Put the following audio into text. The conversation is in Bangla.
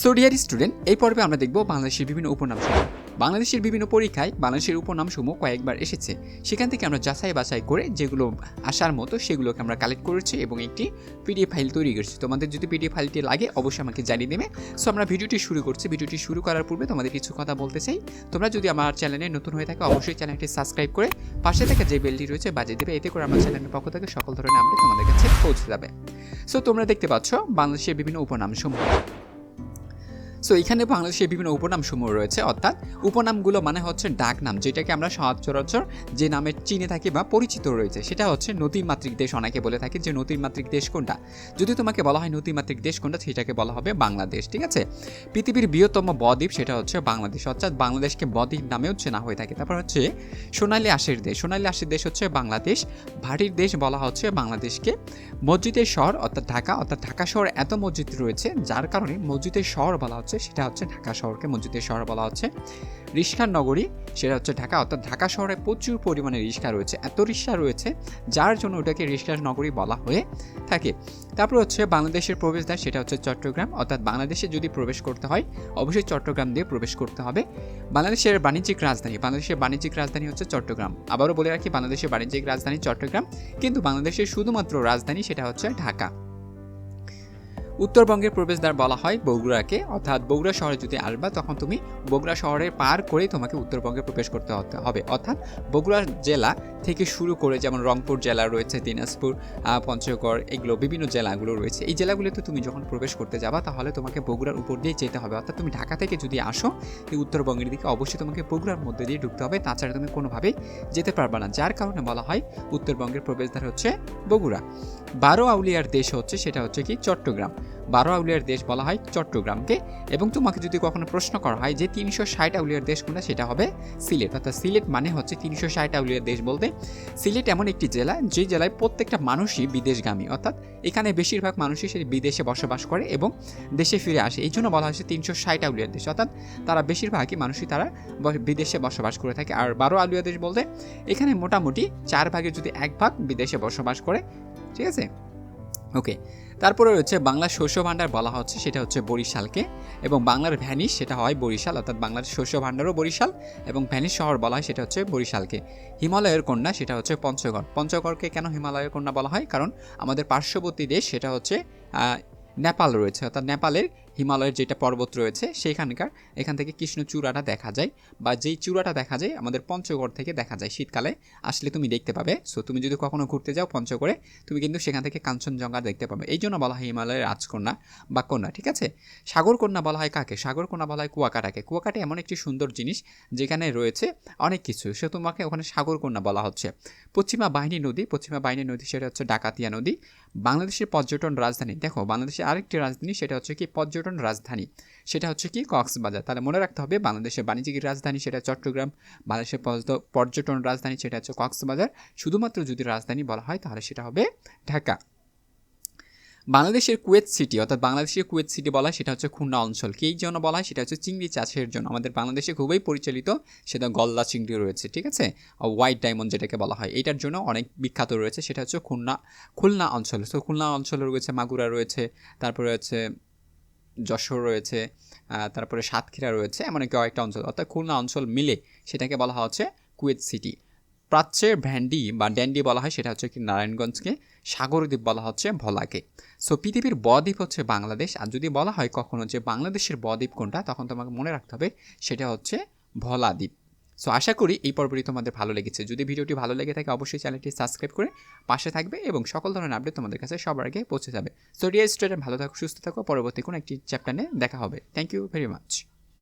সো ডিয়ার স্টুডেন্ট এই পর্বে আমরা দেখব বাংলাদেশের বিভিন্ন উপনামসমূহ। বাংলাদেশের বিভিন্ন পরীক্ষায় বাংলাদেশের উপনামসমূহ কয়েকবার এসেছে। সেখান থেকে আমরা যাচাই বাছাই করে যেগুলো আসার মতো সেগুলোকে আমরা কালেক্ট করেছি এবং একটি পিডিএফ ফাইল তৈরি করেছি। তোমাদের যদি পিডিএফ ফাইলটি লাগে, অবশ্যই আমাকে জানিয়ে দেবে। সো আমরা ভিডিওটি শুরু করছি। ভিডিওটি শুরু করার পূর্বে তোমাদের কিছু কথা বলতে চাই। তোমরা যদি আমার চ্যানেলে নতুন হয়ে থাকে, অবশ্যই চ্যানেলটি সাবস্ক্রাইব করে পাশে থাকা যে বেলটি রয়েছে, বাজিয়ে দেবে। এতে করে আমার চ্যানেলের পক্ষ থেকে সকল ধরনের আপডেট তোমাদের কাছে পৌঁছে যাবে। সো তোমরা দেখতে পাচ্ছ বাংলাদেশের বিভিন্ন উপনামসমূহ। সো এখানে বাংলাদেশের বিভিন্ন উপনাম সমূহ রয়েছে, অর্থাৎ উপনামগুলো মানে হচ্ছে ডাক নাম, যেটাকে আমরা সচরাচর যে নামে চিনে থাকি বা পরিচিত রয়েছে, সেটা হচ্ছে নদীমাতৃক দেশ অনেকে বলে থাকি যে নদীমাতৃক দেশ কোনটা? যদি তোমাকে বলা হয় নদীমাতৃক দেশ কোনটা, সেটাকে বলা হবে বাংলাদেশ, ঠিক আছে? পৃথিবীর বৃহত্তম বদ্বীপ সেটা হচ্ছে বাংলাদেশ, অর্থাৎ বাংলাদেশকে বদ্বীপ নামেও চেনা হয়ে থাকে। তারপর হচ্ছে সোনালী আশের দেশ, সোনালী আশের দেশ হচ্ছে বাংলাদেশ, ভাটির দেশ বলা হচ্ছে বাংলাদেশকে। মসজিদের শহর, অর্থাৎ ঢাকা অর্থাৎ ঢাকা শহর এত মসজিদ রয়েছে, যার কারণে মসজিদের শহর বলা হচ্ছে সেটা হচ্ছে ঢাকা শহরকে মসজিদের শহর বলা হচ্ছে। রিক্সার নগরী, সেটা হচ্ছে ঢাকা। অর্থাৎ ঢাকা শহরে প্রচুর পরিমাণে রিক্সা রয়েছে। এত রিক্সা রয়েছে, যার জন্য ওটাকে রিস্কার নগরী বলা হয়ে থাকে। তারপর হচ্ছে বাংলাদেশের প্রবেশদ্বার, সেটা হচ্ছে চট্টগ্রাম। অর্থাৎ বাংলাদেশে যদি প্রবেশ করতে হয়, অবশ্যই চট্টগ্রাম দিয়ে প্রবেশ করতে হবে। বাংলাদেশের বাণিজ্যিক রাজধানী, বাংলাদেশের বাণিজ্যিক রাজধানী হচ্ছে চট্টগ্রাম। আবারও বলে রাখি, বাংলাদেশের বাণিজ্যিক রাজধানী চট্টগ্রাম। কিন্তু বাংলাদেশের শুধুমাত্র রাজধানী, সেটা হচ্ছে ঢাকা। উত্তরবঙ্গের প্রবেশদ্বার বলা হয় বগুড়াকে। অর্থাৎ বগুড়া শহরে যদি আসবা, তখন তুমি বগুড়া শহরে পার করেই তোমাকে উত্তরবঙ্গে প্রবেশ করতে হবে। অর্থাৎ বগুড়া জেলা থেকে শুরু করে যেমন রংপুর জেলা রয়েছে, দিনাজপুর পঞ্চগড়, এগুলো বিভিন্ন জেলাগুলো রয়েছে। এই জেলাগুলোতে তুমি যখন প্রবেশ করতে যাবা, তাহলে তোমাকে বগুড়ার উপর দিয়ে যেতে হবে। অর্থাৎ তুমি ঢাকা থেকে যদি আসো উত্তরবঙ্গের দিকে অবশ্যই তোমাকে বগুড়ার মধ্যে দিয়ে ঢুকতে হবে। তাছাড়া তুমি কোনোভাবেই যেতে পারবে না। যার কারণে বলা হয়, উত্তরবঙ্গের প্রবেশদ্বার হচ্ছে বগুড়া। বারো আউলিয়ার দেশ হচ্ছে, সেটা হচ্ছে কি, চট্টগ্রাম। বারো আউলিয়ার দেশ বলা হয় চট্টগ্রামকে। এবং তোমাকে যদি কখনো প্রশ্ন করা হয় যে তিনশো ষাট আউলিয়ার দেশ কোনটা, সেটা হবে সিলেট। অর্থাৎ সিলেট মানে হচ্ছে তিনশো ষাট আউলিয়ার দেশ বলতে সিলেট এমন একটি জেলা, যে জেলায় প্রত্যেকটা মানুষই বিদেশগামী। অর্থাৎ এখানে বেশিরভাগ মানুষই সে বিদেশে বসবাস করে এবং দেশে ফিরে আসে। এই জন্য বলা হয়েছে তিনশো ষাট আউলিয়ার দেশ। অর্থাৎ তারা বেশিরভাগই মানুষই তারা বিদেশে বসবাস করে থাকে। আর বারো আউলিয়া দেশ বলতে এখানে মোটামুটি চার ভাগের যদি এক ভাগ বিদেশে বসবাস করে, ঠিক আছে? ওকে, তারপরে রয়েছে বাংলার শস্য ভাণ্ডার বলা হচ্ছে, সেটা হচ্ছে বরিশালকে, এবং বাংলার ভ্যানিস সেটা হয় বরিশাল, অর্থাৎ বাংলার শস্য ভাণ্ডারও বরিশাল, এবং ভ্যানিস শহর বলা হয়, সেটা হচ্ছে বরিশালকে। হিমালয়ের কন্যা, সেটা হচ্ছে পঞ্চগড়। পঞ্চগড়কে কেন হিমালয়ের কন্যা বলা হয়? কারণ আমাদের পার্শ্ববর্তী দেশ, সেটা হচ্ছে নেপাল রয়েছে, অর্থাৎ নেপালের হিমালয়ের যেটা পর্বত রয়েছে, সেইখানকার এখান থেকে কৃষ্ণচূড়াটা দেখা যায় বা যেই চূড়াটা দেখা যায় আমাদের পঞ্চগড় থেকে দেখা যায় শীতকালে। আসলে তুমি দেখতে পাবে, সো তুমি যদি কখনো ঘুরতে যাও পঞ্চগড়ে, তুমি কিন্তু সেখান থেকে কাঞ্চনজঙ্ঘা দেখতে পাবে। এই জন্য বলা হয় হিমালয়ের রাজকন্যা বা কন্যা, ঠিক আছে? সাগরকন্যা বলা হয় কাকে? সাগরকন্যা বলা হয় কুয়াকাটাকে। কুয়াকাটা এমন একটি সুন্দর জিনিস যেখানে রয়েছে অনেক কিছু। সে তোমাকে ওখানে সাগরকন্যা বলা হচ্ছে। পশ্চিমা বাহিনী নদী, পশ্চিমা বাহিনী নদী সেটা হচ্ছে ডাকাতিয়া নদী। বাংলাদেশের পর্যটন রাজধানী, দেখো, বাংলাদেশের আরেকটি রাজধানী সেটা হচ্ছে কি? পর্যটন রাজধানী। সেটা হচ্ছে কি? কক্সবাজার। তাহলে মনে রাখতে হবে, বাংলাদেশের বাণিজ্যিক রাজধানী সেটা চট্টগ্রাম, বাংলাদেশের পর্যটন রাজধানী সেটা হচ্ছে কক্সবাজার। শুধুমাত্র যদি রাজধানী বলা হয়, তাহলে সেটা হবে ঢাকা। বাংলাদেশের কুয়েত সিটি, অর্থাৎ বাংলাদেশের কুয়েত সিটি বলা হয়, সেটা হচ্ছে খুলনা অঞ্চল। কি জন্য বলা হয়? সেটা হচ্ছে চিংড়ি চাষের জন্য। আমাদের বাংলাদেশে খুবই পরিচালিত সেটা গলদা চিংড়ি রয়েছে, ঠিক আছে? হোয়াইট ডায়মন্ড যেটাকে বলা হয়, এটার জন্য অনেক বিখ্যাত রয়েছে। সেটা হচ্ছে খুলনা খুলনা অঞ্চল। তো খুলনা অঞ্চলে রয়েছে, মাগুরা রয়েছে, তারপরে রয়েছে যশোর রয়েছে তারপরে সাতক্ষীরা রয়েছে এমন কয়েকটা অঞ্চল, অর্থাৎ খুলনা অঞ্চল মিলে সেটাকে বলা হচ্ছে কুয়েত সিটি। প্রাচ্যের ভ্যান্ডি বা ড্যান্ডি বলা হয়, সেটা হচ্ছে কি নারায়ণগঞ্জকে, সাগরদ্বীপ বলা হচ্ছে ভোলাকে। সো পৃথিবীর বদ্বীপ হচ্ছে বাংলাদেশ, আর যদি বলা হয় কখনো যে বাংলাদেশের বদ্বীপ কোনটা, তখন তোমাকে মনে রাখতে হবে সেটা হচ্ছে ভোলা দ্বীপ সো আশা করি এই পর্বটি তোমাদের ভালো লেগেছে। যদি ভিডিওটি ভালো লেগে থাকে, অবশ্যই চ্যানেলটি সাবস্ক্রাইব করে পাশে থাকবে এবং সকল ধরনের আপডেট তোমাদের কাছে সবার আগে পৌঁছে যাবে। সো ডিয়ার স্টুডেন্ট ভালো থাকো, সুস্থ থাকো। পরবর্তী কোনো একটি চ্যাপ্টারে দেখা হবে। Thank you very much